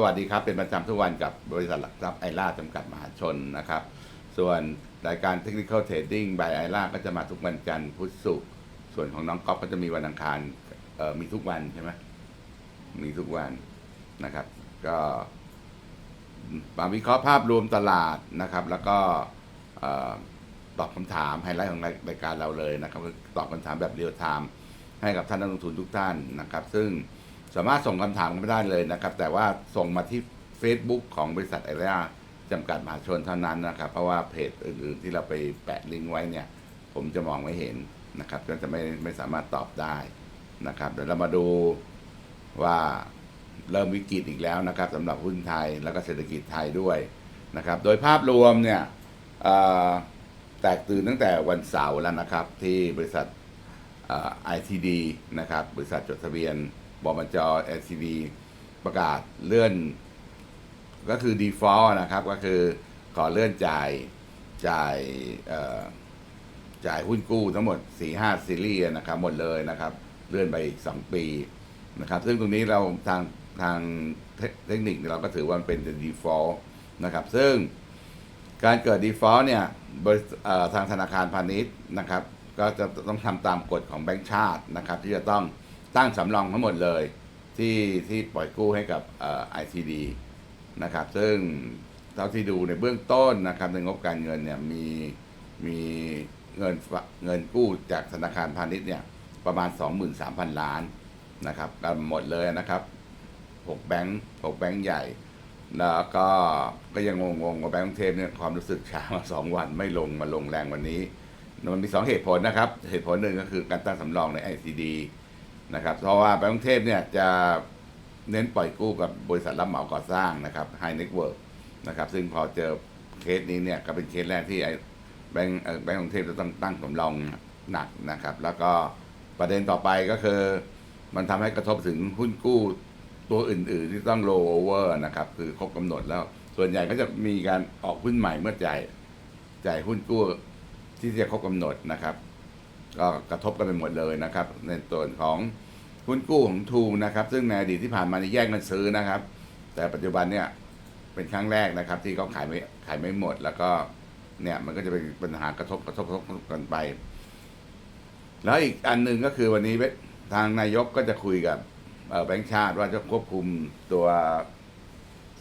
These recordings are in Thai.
สวัสดีครับ เป็นประจำทุกวันกับบริษัทหลักทรัพย์ไอร่าจำกัดมหาชนนะครับ ส่วนรายการ Technical Trading by ไอร่าก็จะมาทุกวันจันทร์พุธศุกร์ส่วนของน้องก๊อฟก็จะมีวันอังคารมีทุกวันใช่ไหมมีทุกวันนะครับ ก็มาวิเคราะห์ภาพรวมตลาดนะครับ แล้วก็ตอบคำถามไฮไลท์ของรายการเราเลยนะครับตอบคำถามแบบเรียลไทม์ให้กับท่านนักลงทุนทุกท่านนะครับ ซึ่ง สามารถส่งคำถามมาได้เลยนะครับ แต่ว่าส่งมาที่ Facebook ของบริษัทไอเรียจำกัดมหาชนเท่านั้นนะครับ เพราะว่าเพจอื่นๆที่เราไปแปะลิงก์ไว้เนี่ย ผมจะมองไม่เห็นนะครับ ก็จะไม่ไม่สามารถตอบได้นะครับเดี๋ยวเรามาดูว่าเริ่มวิกฤตอีกแล้วนะครับสำหรับหุ้นไทยแล้วก็เศรษฐกิจไทยด้วยนะครับ โดยภาพรวมเนี่ยแตกตื่นตั้งแต่วันเสาร์แล้วนะครับ ที่บริษัทเอ่อ ITD นะครับ บริษัทจดทะเบียน บมจ LTD ประกาศเลื่อน ก็คือ default นะครับ ก็คือขอเลื่อนจ่ายจ่ายจ่ายหุ้นกู้ทั้งหมด 4-5 ซีรีส์นะครับ หมดเลยนะครับ เลื่อนไปอีก 2 ปีนะครับ ซึ่งตรงนี้เราทางทางเทคนิคเราก็ถือว่ามันเป็น default นะครับ ซึ่งการเกิด default เนี่ยทเอ่อทางธนาคารพาณิชย์นะครับ ก็จะต้องทำตามกฎของแบงก์ชาตินะครับ ที่จะต้อง ตั้งสำรองทั้งหมดเลย ที่ที่ปล่อยกู้ให้กับเอ่อ ITD นะครับ ซึ่งเท่าที่ดูในเบื้องต้นนะครับในงบการเงินเนี่ยมีมีเงินเงินกู้จากธนาคารพาณิชย์เนี่ยประมาณ 23,000 ล้านนะครับกันหมดเลยนะครับ 6 แบงค์6แบงค์ใหญ่ แล้วก็ก็ยังงงๆว่าแบงก์เทพเนี่ยความรู้สึกช้ามาสองวันไม่ลงมาลงแรงวันนี้ มันมีสองเหตุผลนะครับ เหตุผลหนึ่งก็คือการตั้งสำรองใน ICD นะครับ เพราะว่าแบงก์กรุงเทพเนี่ยจะเน้นปล่อยกู้กับบริษัทรับเหมาก่อสร้างนะครับ High Network นะครับซึ่งพอเจอเคสนี้เนี่ยก็เป็นเคสแรกที่ไอ้แบงก์เออแบงก์กรุงเทพจะต้องตั้งสำรองหนักนะครับ แล้วก็ประเด็นต่อไปก็คือมันทำให้กระทบถึงหุ้นกู้ตัวอื่น ๆ ที่ต้อง roll over นะครับ คือครบกำหนดแล้ว ส่วนใหญ่ก็จะมีการออกหุ้นใหม่เมื่อจ่ายจ่ายหุ้นกู้ที่จะครบกำหนดนะครับ ก็กระทบกันไปหมดเลยนะครับ ในส่วนของหุ้นกู้ของทูนะครับ ซึ่งในอดีตที่ผ่านมานี่แย่งกันซื้อนะครับ แต่ปัจจุบันเนี่ยเป็นครั้งแรกนะครับ ที่เขาขายไม่ขายไม่หมด แล้วก็เนี่ยมันก็จะเป็นปัญหากระทบกระทบกระทบกันไป แล้วอีกอันหนึ่งก็คือวันนี้ทางนายกก็จะคุยกับแบงค์ชาติว่าจะควบคุมตัว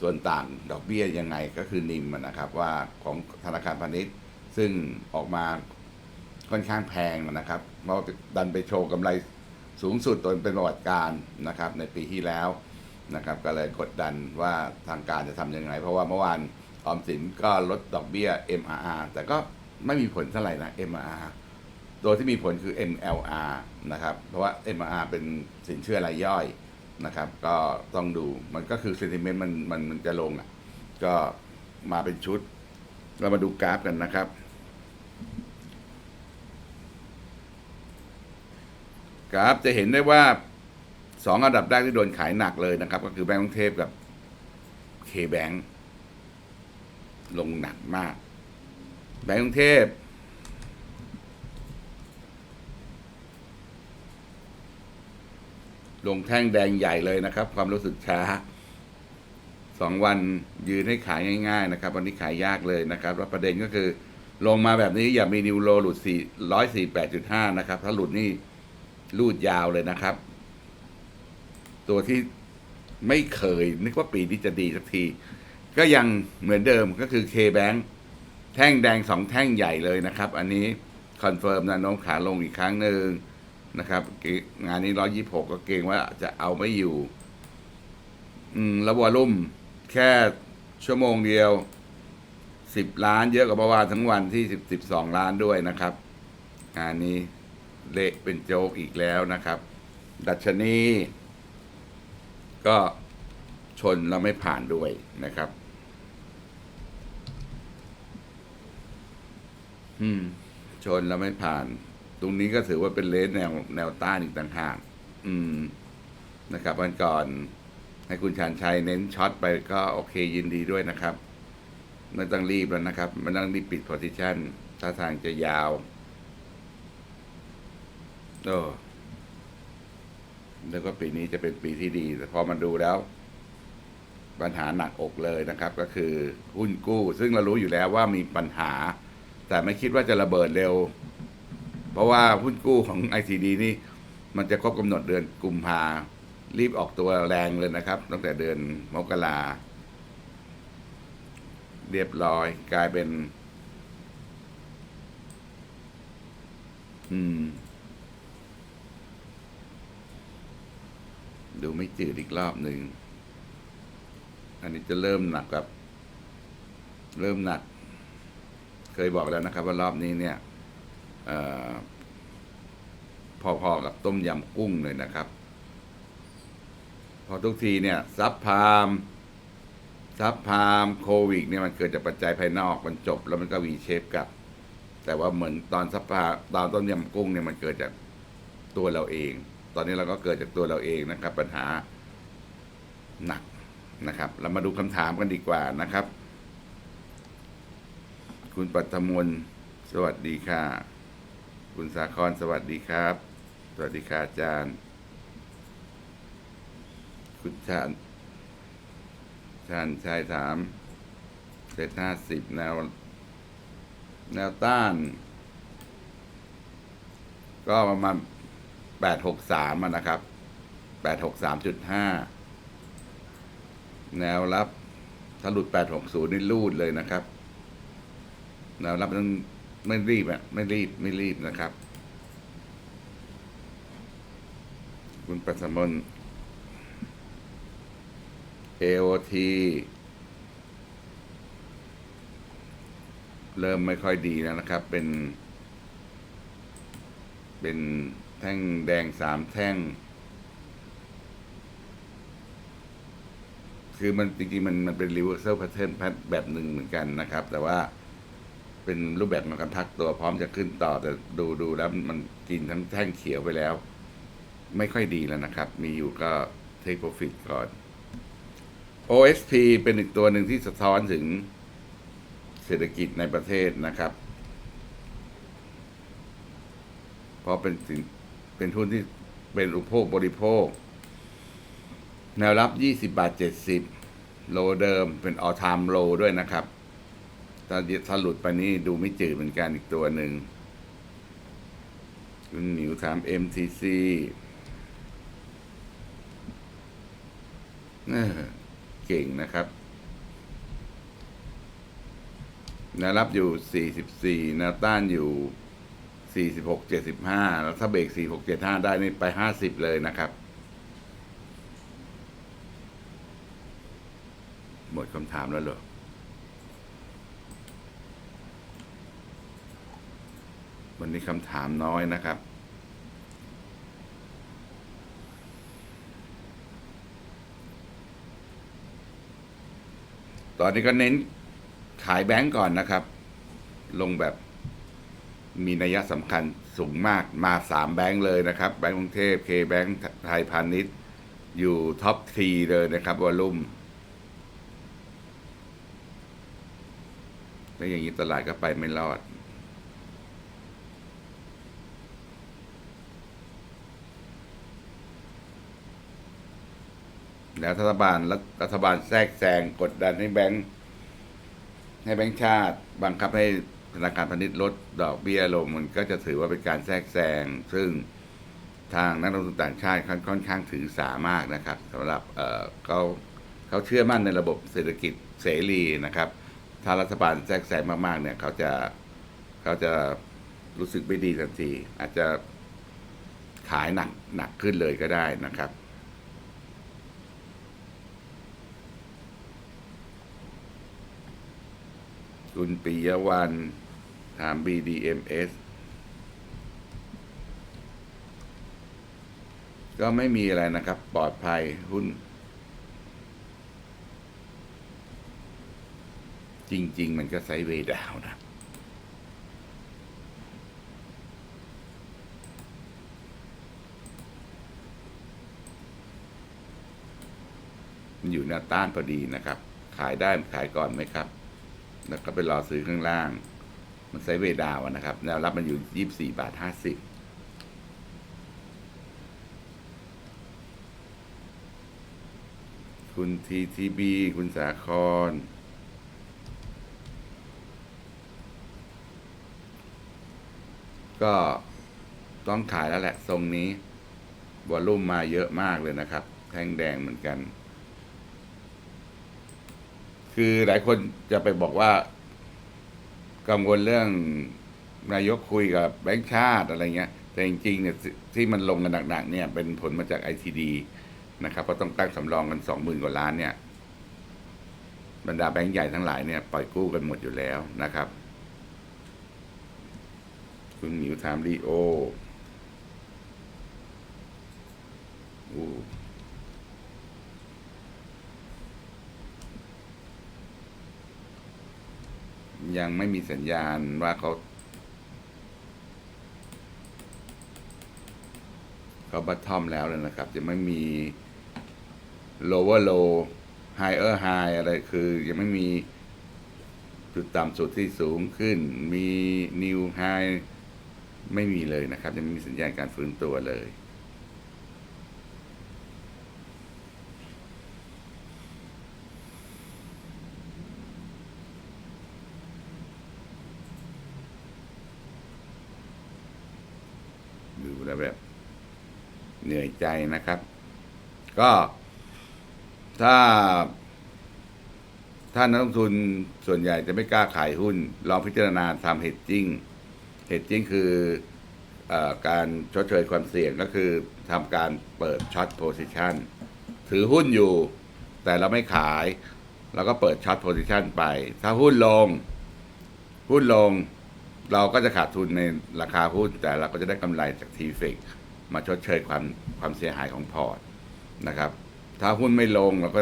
ส่วนต่างดอกเบี้ยยังไงก็คือนิมนะครับ ว่าของธนาคารพาณิชย์ ซึ่งออกมา ค่อนข้างแพงนะครับ เพราะว่าดันไปโชว์กำไรสูงสุดโดยเป็นประวัติการนะครับ ในปีที่แล้วนะครับ ก็เลยกดดันว่าทางการจะทำยังไง เพราะว่าเมื่อวานออมสินก็ลดดอกเบี้ย MRR แต่ก็ไม่มีผลเท่าไหร่นะ MRR ตัวที่มีผลคือ MLR นะครับ เพราะว่า MRR เป็นสินเชื่อรายย่อยนะครับ ก็ต้องดูมันก็คือ sentiment มันมันมันจะลงอะ ก็มาเป็นชุด เรามาดูกราฟกันนะครับ กราฟจะเห็นได้ว่าสองอันดับแรกที่โดนขายหนักเลยนะครับ ก็คือแบงก์กรุงเทพกับเคแบงลงหนักมาก แบงก์กรุงเทพลงแท่งแดงใหญ่เลยนะครับ ความรู้สึกช้าสองวันยืนให้ขายง่าย ๆ นะครับ วันนี้ขายยากเลยนะครับ แล้วประเด็นก็คือ ลงมาแบบนี้อย่ามีนิวโลหลุดสี่ร้อยสี่แปดจุดห้านะครับ ถ้าหลุดนี่ ลูดยาวเลยนะครับ ตัวที่ไม่เคย นึกว่าปีนี้จะดีสักที ก็ยังเหมือนเดิมก็คือ K-Bank แท่งแดงสองแท่งใหญ่เลยนะครับ อันนี้คอนเฟิร์มนะน้องขาลงอีกครั้งหนึ่งนะครับ งานนี้ร้อยี่หกก็เกรงว่าจะเอาไม่อยู่ อืม แล้ววอลุ่มแค่ชั่วโมงเดียวสิบล้านเยอะกว่าเมื่อวานทั้งวันที่สิบสิบสองล้านด้วยนะครับ งานนี้ เละเป็นโจ๊กอีกแล้วนะครับ ดัชนี ก็ชนแล้วไม่ผ่านด้วยนะครับ อืม ชนแล้วไม่ผ่าน ตรงนี้ก็ถือว่าเป็นเลนแนวแนวต้านอีกต่างหากอืม นะครับวันก่อน ให้คุณชานชัยเน้นช็อตไปก็โอเคยินดีด้วยนะครับ ไม่ต้องรีบแล้วนะครับไม่ต้องรีบปิด position ถ้าทางจะยาว โอ้แล้วก็ปีนี้จะเป็นปีที่ดี แต่พอมาดูแล้ว ปัญหาหนักอกเลยนะครับ ก็คือหุ้นกู้ ซึ่งเรารู้อยู่แล้วว่ามีปัญหา แต่ไม่คิดว่าจะระเบิดเร็ว เพราะว่าหุ้นกู้ของ ICD นี่ มันจะครบกำหนดเดือนกุมภารีบออกตัวแรงเลยนะครับ ตั้งแต่เดือนมกราเรียบร้อย กลายเป็น อืม ดูไม่จืดอีกรอบหนึ่ง อันนี้จะเริ่มหนักกับ เริ่มหนัก เคยบอกแล้วนะครับ ว่ารอบนี้เนี่ยอพอๆกับต้มยำกุ้งเลยนะครับ พอทุกทีเนี่ยซับพามซับพามโควิดเนี่ยมันเกิดจากปัจจัยภายนอกมันจบ แล้วมันก็วีเชฟกลับ แต่ว่าเหมือนตอนซับพามตอนต้มยำกุ้งเนี่ยมันเกิดจากตัวเราเอง ตอนนี้เราก็เกิดจากตัวเราเองนะครับ ปัญหาหนักนะครับ เรามาดูคำถามกันดีกว่านะครับ คุณปัทมนสวัสดีค่ะ คุณสาครสวัสดีครับ สวัสดีค่ะอาจารย์ คุณชาญชาญชายถามเซตห้าสิบแนว แนวต้าน ก็ประมาณ แปดหกสามนะครับแปดหกสามจุดห้าแนวรับ ถ้าหลุดแปดหกศูนย์นี่รูดเลยนะครับ แนวรับต้องไม่รีบอะไม่รีบไม่รีบนะครับ คุณปัสมน AOT เริ่มไม่ค่อยดีแล้วนะครับ เป็น เป็น แท่งแดงสามแท่ง คือมันจริงๆมันมันเป็น reversal pattern แบบหนึ่งเหมือนกันนะครับ แต่ว่าเป็นรูปแบบของการพักตัวพร้อมจะขึ้นต่อ แต่ดูดูแล้วมันกินทั้งแท่งเขียวไปแล้ว ไม่ค่อยดีแล้วนะครับ มีอยู่ก็ take profit ก่อน OSP เป็นอีกตัวหนึ่งที่สะท้อนถึงเศรษฐกิจในประเทศนะครับ เพราะเป็นสิน เป็นทุนที่เป็นอุปโภคบริโภค แนวรับ 20 บาท 70 โลเดิมเป็น all time low ด้วยนะครับถ้าถ้าหลุดไปนี้ดูไม่จืดเหมือนกันอีกตัวหนึ่งคุณหมิวถาม MTC เออเก่งนะครับแนวรับอยู่ 44แนวต้านอยู่ 46 75แล้วถ้าเบรก46 75ได้นี่ไป50เลยนะครับ หมดคำถามแล้วเหรอวันนี้คำถามน้อยนะครับ ตอนนี้ก็เน้นขายแบงก์ก่อนนะครับ ลงแบบ มีนัยสำคัญสูงมากมาสามแบงก์เลยนะครับ แบงก์กรุงเทพเคแบงก์ไทยพาณิชย์ อยู่ท็อปทีเลยนะครับวอลุ่มแล้วอย่างนี้ตลาดก็ไปไม่รอด แล้วรัฐบาลรัฐรัฐบาลแทรกแซงกดดันให้แบงค์ให้แบงค์ชาติ บังคับให้ ธนาคารพาณิชย์ลดดอกเบี้ยลงมันก็จะถือว่าเป็นการแทรกแซง ซึ่งทางนักลงทุนต่างชาติค่อนค่อนข้างถือสามากนะครับสำหรับเเขาเขาเชื่อมั่นในระบบเศรษฐกิจเสรีนะครับ ถ้ารัฐบาลแทรกแซงมากๆเนี่ยเขาจะเขาจะรู้สึกไม่ดีทันที อาจจะขายหนักหนักขึ้นเลยก็ได้นะครับคุณปิยวัน ถาม BDMS ก็ไม่มีอะไรนะครับ ปลอดภัยหุ้น จริง ๆ มันก็ไซเวย์ดาวน์นะ มันอยู่หน้าต้านพอดีนะครับ ขายได้ขายก่อนไหมครับ แล้วก็ไปรอซื้อข้างล่าง มันไซด์เวดาวนะครับ แนวรับมันอยู่ยี่สี่บาทห้าสิบคคุณทีทีบีคุณสาคร ก็ต้องขายแล้วแหละทรงนี้วอลลุ่มมาเยอะมากเลยนะครับ แท่งแดงเหมือนกัน คือหลายคนจะไปบอกว่า กังวลเรื่องนายกคุยกับแบงค์ชาติอะไรเงี้ย แต่จริงๆเนี่ยที่มันลงกันหนักๆเนี่ยเป็นผลมาจากไอซีดีนะครับเพราะต้องตั้งสำรองกันสองหมื่นกว่าล้านเนี่ย บรรดาแบงค์ใหญ่ทั้งหลายเนี่ยปล่อยกู้กันหมดอยู่แล้วนะครับ คุณหมิวถามรีโอ ยังไม่มีสัญญาณว่าเขาเขาบัตทอมแล้วเลยนะครับ จะไม่มี lower low higher high อะไรคือยังไม่มีจุดต่ำสุดที่สูงขึ้น มี new high ไม่มีเลยนะครับ ยังไม่มีสัญญาณการฟื้นตัวเลย ดู แบบเหนื่อยใจนะครับ ก็ถ้า ถ้านักลงทุนส่วนใหญ่จะไม่กล้าขายหุ้น ลองพิจารณาทำเฮดจิ้งเฮดจิ้งคือออการชดเชยความเสี่ยงก็คือทำการเปิดช็อตโพซิชันถือหุ้นอยู่ แต่เราไม่ขายเราก็เปิดช็อตโพซิชันไป ถ้าหุ้นลง หุ้นลง เราก็จะขาดทุนในราคาหุ้น แต่เราก็จะได้กำไรจากทีเฟกมาชดเชยความความเสียหายของพอร์ตนะครับ ถ้าหุ้นไม่ลงเราก็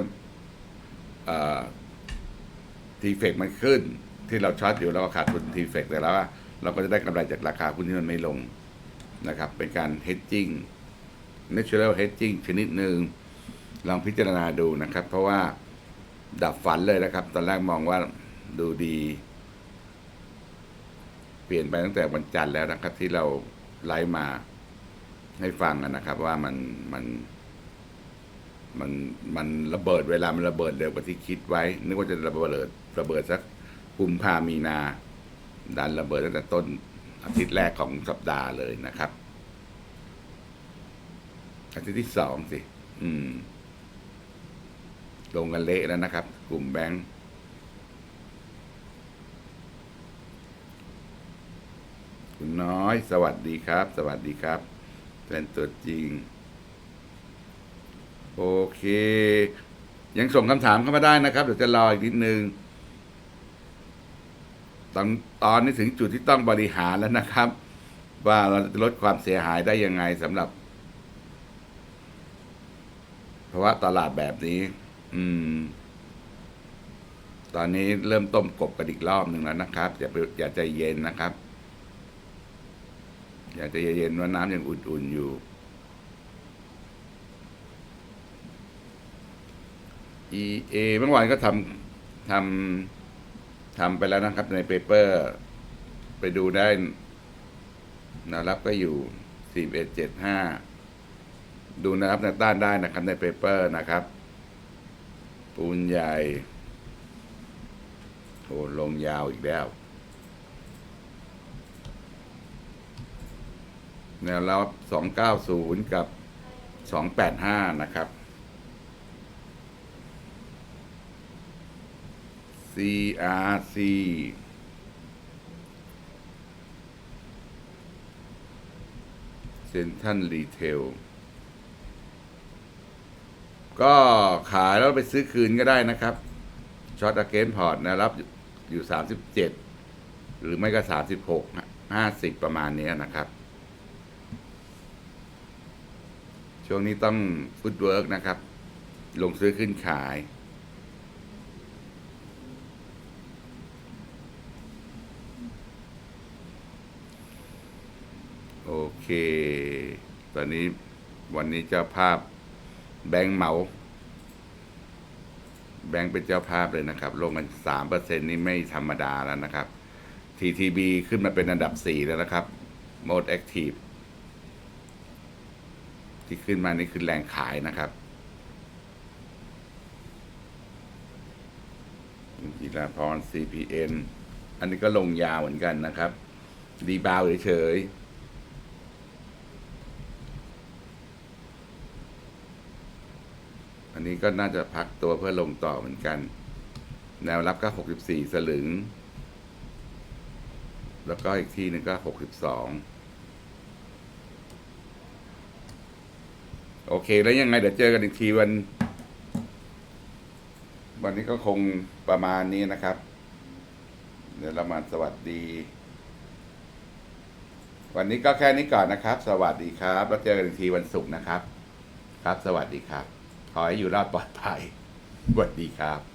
ทีเฟกมันขึ้น ที่เราช็อตอยู่เราก็ขาดทุนทีเฟกแต่แล้วาเราก็จะได้กำไรจากราคาหุ้นที่มันไม่ลงนะครับ เป็นการ hedging natural hedging ชนิดหนึ่งลองพิจารณาดูนะครับ เพราะว่าดับฝันเลยนะครับ ตอนแรกมองว่าดูดี เปลี่ยนไปตั้งแต่วันจันทร์แล้วนะครับ ที่เราไลฟ์มาให้ฟังนนะครับ ว่ามันมันมันมันระเบิดเวลามันระเบิดเร็วกว่าที่คิดไว้ นึกว่าจะระเบิดระเบิดสักกุมภามีนา ดันระเบิดตั้งแต่ต้นอาทิตย์แรกของสัปดาห์เลยนะครับ อาทิตย์ที่สองสิ อืม ลงกันเละแล้วนะครับ กลุ่มแบงค์ คุณน้อย สวัสดีครับ สวัสดีครับเป็นตัวจริง โอเค ยังส่งคำถามเข้ามาได้นะครับ เดี๋ยวจะรออีกนิดนึงตอนตอนนี้ถึงจุดที่ต้องบริหารแล้วนะครับ ว่าเราจะลดความเสียหายได้ยังไงสำหรับเพราะว่าตลาดแบบนี้ อืม ตอนนี้เริ่มต้มกบกันอีกรอบหนึ่งแล้วนะครับ อย่าไปอย่าใจเย็นนะครับ อย่าใจะเย็นว่าน้ำยังอุ่นๆอยู่ EA เมื่อวานก็ทำทำทำไปแล้วนะครับในเปเปอร์ ไปดูได้นะครับก็อยู่4175ดูนะครับในต้านได้นะครับในเปเปอร์นะครับ ปูนใหญ่โอ้ลงยาวอีกแล้ว แนวรับ 290 กับ 285 นะครับ CRC เซ็นทันรีเทลก็ขายแล้วไปซื้อคืนก็ได้นะครับช็อตอเกนพอร์ตนะรับอยู่ 37 หรือไม่ก็ 36 50 ประมาณนี้นะครับ ช่วงนี้ต้องฟุตเวิร์กนะครับ ลงซื้อขึ้นขาย โอเค ตอนนี้วันนี้เจ้าภาพแบงค์เหมา แบงค์เป็นเจ้าภาพเลยนะครับ ลงกันสามเปอร์เซ็นนี่ไม่ธรรมดาแล้วนะครับ TTB ขึ้นมาเป็นอันดับสี่แล้วนะครับ Mode Active ที่ขึ้นมานี่คือแรงขายนะครับดาพร CPN อันนี้ก็ลงยาวเหมือนกันนะครับ ดีบาวเฉยอันนี้ก็น่าจะพักตัวเพื่อลงต่อเหมือนกัน แนวรับก็ 64 สลึง แล้วก็อีกที่หนึ่งก็ 62 โอเค แล้วยังไงเดี๋ยวเจอกันอีกทีวัน วันนี้ก็คงประมาณนี้นะครับ เดี๋ยวเรามาสวัสดี วันนี้ก็แค่นี้ก่อนนะครับ สวัสดีครับ แล้วเจอกันอีกทีวันศุกร์นะครับ ครับ สวัสดีครับ ขอให้อยู่รอดปลอดภัยสวัสดีครับ